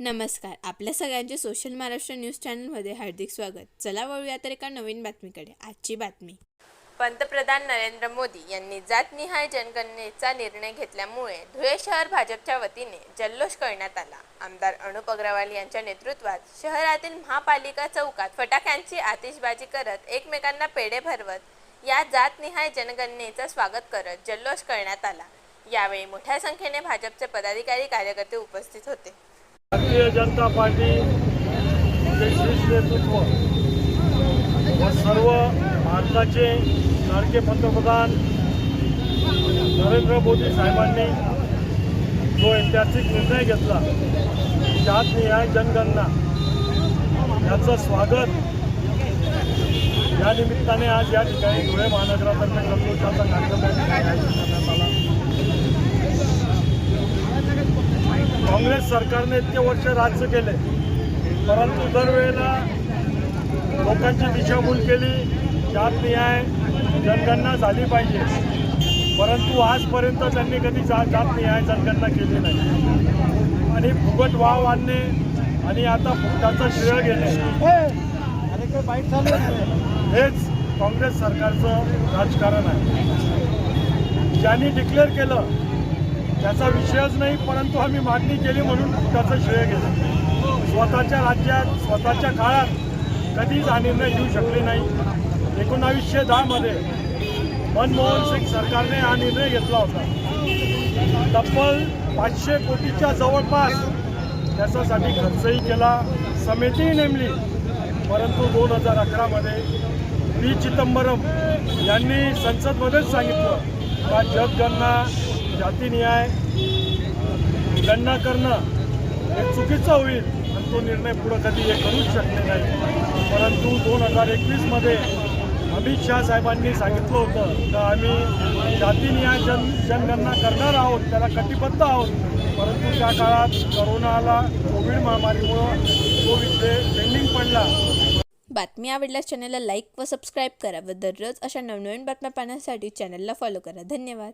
नमस्कार. आपल्या सगळ्यांचे सोशल महाराष्ट्र न्यूज चॅनलमध्ये हार्दिक स्वागत. चला वळूया तर एका नवीन बातमीकडे. आजची बातमी. पंतप्रधान नरेंद्र मोदी यांनी जातनिहाय जनगणनेचा निर्णय घेतल्यामुळे धुळे शहर भाजपच्या वतीने जल्लोष करण्यात आला. आमदार अनुप अग्रवाल यांच्या नेतृत्वात शहरातील महापालिका चौकात फटाक्यांची आतिषबाजी करत एकमेकांना पेढे भरवत या जातनिहाय जनगणनेचं स्वागत करत जल्लोष करण्यात आला. यावेळी मोठ्या संख्येने भाजपचे पदाधिकारी कार्यकर्ते उपस्थित होते. भारतीय जनता पार्टी चे शीर्ष नेतृत्व व सर्व भारताचे लाडके पंतप्रधान नरेंद्र मोदी साहेबांनी जो ऐतिहासिक निर्णय घेतला त्यात न्याय जनगणना याचं स्वागत या निमित्ताने आज या ठिकाणी धुळे महानगरातर्फे जल्लोषाचा कार्यक्रम या ठिकाणी आयोजित करण्यात आला काँग्रेस सरकारने इतके वर्ष राज्य केले परंतु दरवेळेला लोकांची दिशाभूल केली जात न्याय जनगणना झाली पाहिजे. परंतु आजपर्यंत त्यांनी कधी जा जात न्याय जनगणना केली नाही. आणि फुकट वाव आणणे आणि आता फुकटाचं श्रेय घेणे. हेच काँग्रेस सरकारचं राजकारण आहे. ज्यांनी डिक्लेअर केलं त्याचा विषयच नाही परंतु आम्ही मागणी केली म्हणून त्याचं श्रेय घेतलं. स्वतःच्या राज्यात स्वतःच्या काळात कधीच हा निर्णय घेऊ शकले नाही. एकोणावीसशे दहामध्ये मनमोहन सिंग सरकारने हा निर्णय घेतला होता. तब्बल पाचशे कोटीच्या जवळपास त्याच्यासाठी खर्चही केला समितीही नेमली. परंतु दोन हजार अकरामध्ये पी चिदंबरम यांनी संसदमध्येच सांगितलं का जनगणना जातीनिहाय गणना करणं हे चुकीचं होईल आणि तो निर्णय पुढं कधी हे करूच शकले नाही. परंतु दोन हजार एकवीसमध्ये अमित शहा साहेबांनी सांगितलं होतं का आम्ही जातीनिहाय जन जनगणना करणार आहोत त्याला कटिबद्ध आहोत. परंतु त्या काळात करोना आला कोविड महामारीमुळं तो विषय पेंडिंग पडला. बातमी आवडल्यास चॅनलला लाईक व सबस्क्राईब करा व दररोज अशा नवनवीन बातम्या पाहण्यासाठी चॅनलला फॉलो करा. धन्यवाद.